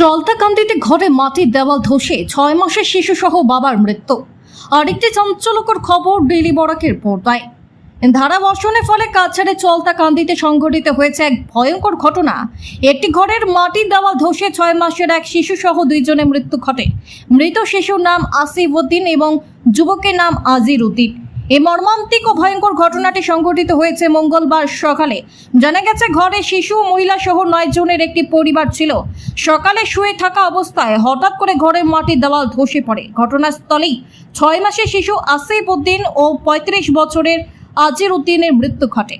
চলতাকান্দিতে ঘরে মাটির দেওয়াল ধসে ছয় মাসের শিশু সহ বাবার মৃত্যু। আরেকটি চাঞ্চল্যকর খবর ডেলি বরাকের পর্দায়। ধারাবর্ষণের ফলে কাছাড়ে চলতাকান্দিতে সংঘটিত হয়েছে এক ভয়ঙ্কর ঘটনা। একটি ঘরের মাটির দেওয়াল ধসে ছয় মাসের এক শিশু সহ দুইজনের মৃত্যু ঘটে। মৃত শিশুর নাম আসিফ উদ্দিন এবং যুবকের নাম আজির উদ্দিন। এই মর্মান্তিক ও ভয়ঙ্কর ঘটনাটি সংঘটিত হয়েছে মঙ্গলবার সকালে। জানা গেছে, ঘরে শিশু মহিলা সহ নয় জনের একটি পরিবার ছিল। সকালে শুয়ে থাকা অবস্থায় হঠাৎ করে ঘরের মাটির দেওয়াল ধসে পড়ে। ঘটনাস্থলেই ছয় মাসের শিশু আসিফ উদ্দিন ও পঁয়ত্রিশ বছরের আজির উদ্দিনের মৃত্যু ঘটে।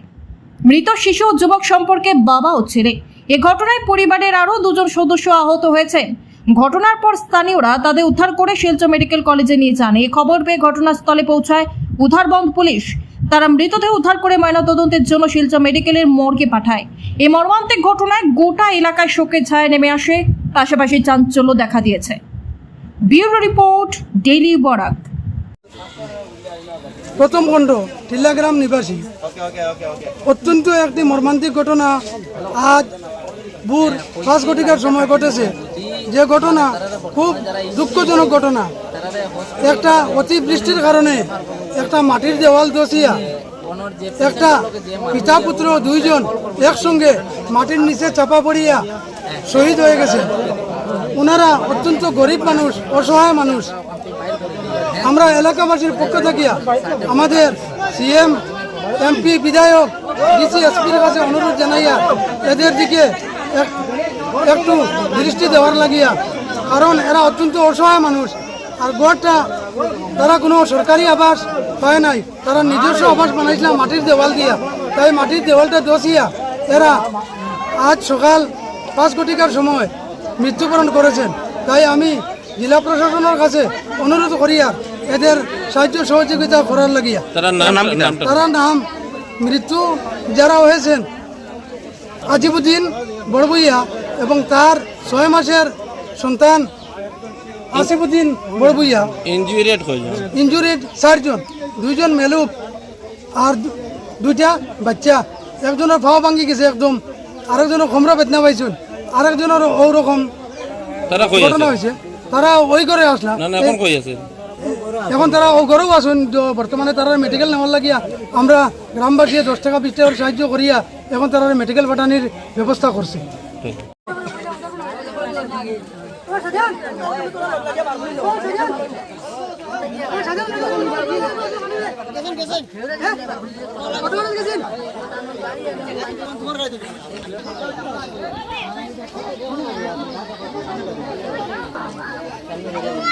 মৃত শিশু যুবক সম্পর্কে বাবা ও ছেলে। এ ঘটনায় পরিবারের আরও দুজন সদস্য আহত হয়েছেন। ঘটনার পর স্থানীয়রা তাদের উদ্ধার করে শিলচর মেডিকেল কলেজে নিয়ে যান। এই খবর পেয়ে ঘটনাস্থলে পৌঁছায় উদ্ধারবন্ধ পুলিশ। তারা মৃতদেহ উদ্ধার করে ময়নাতদন্তের জন্য শিলচর মেডিকেলের মর্গে পাঠায়। এই মর্মান্তিক ঘটনায় গোটা এলাকায় শোকের ছায়া নেমে আসে। পাশাপাশি চাঞ্চল্য দেখা দিয়েছে। Bureau report, daily Barak. প্রথম খণ্ড টিল্লাগ্রাম নিবাসী। অত্যন্ত একটি মর্মান্তিক ঘটনা আজ ভোর পাঁচ ঘটিকার সময় ঘটেছে। যে ঘটনা খুব দুঃখজনক ঘটনা। একটা অতিবৃষ্টির কারণে একটা মাটির দেওয়াল দোষিয়া একটা পিতা পুত্র দুইজন একসঙ্গে মাটির নিচে চাপা পড়িয়া শহীদ হয়ে গেছে। ওনারা অত্যন্ত গরিব মানুষ, অসহায় মানুষ। আমরা এলাকাবাসীর পক্ষ থাকিয়া আমাদের সিএম, এমপি, বিধায়ক, ডিসি, এসপির কাছে অনুরোধ জানাইয়া এদের দিকে একটু দৃষ্টি দেওয়ার লাগিয়া। কারণ এরা অত্যন্ত অসহায় মানুষ। আর গড়টা তারা কোনো সরকারি আবাস পায় নাই। তারা নিজস্ব আবাস বানাইছিল মাটির দেওয়াল দিয়া। তাই মাটির দেওয়ালটা দোষিয়া এরা আজ সকাল পাঁচ কোটিকার সময় মৃত্যুবরণ করেছেন। তাই আমি জেলা প্রশাসনের কাছে অনুরোধ করিয়া এদের সাহায্য সহযোগিতা করার লাগিয়া। তারা নাম তারা নাম মৃত্যু যারা হয়েছেন আজিবুদ্দিন বড়বইয়া এবং তার ছয় মাসের সন্তান আসিফুদ্দিন বড়বইয়া। ইনজুরি রেট ইঞ্জুরিড চারজন দুইজন মেলুক আর দুইটা বাচ্চা। একজনের ফাওয়া ভাঙি গেছে একদম আরেকজনের খমরা বেদনা পাইছেন আরেকজনের ওরকম ঘটনা হয়েছে। তারা ওই করে আসলা। না না এখন তারা অগরেও আসুন বর্তমানে তারা মেডিকেল নেওয়ার লাগিয়া আমরা গ্রামবাসী দশ টাকা, বিশ টাকার সাহায্য করিয়া এখন তারা মেডিকেল পাঠানির ব্যবস্থা করছে। তোমার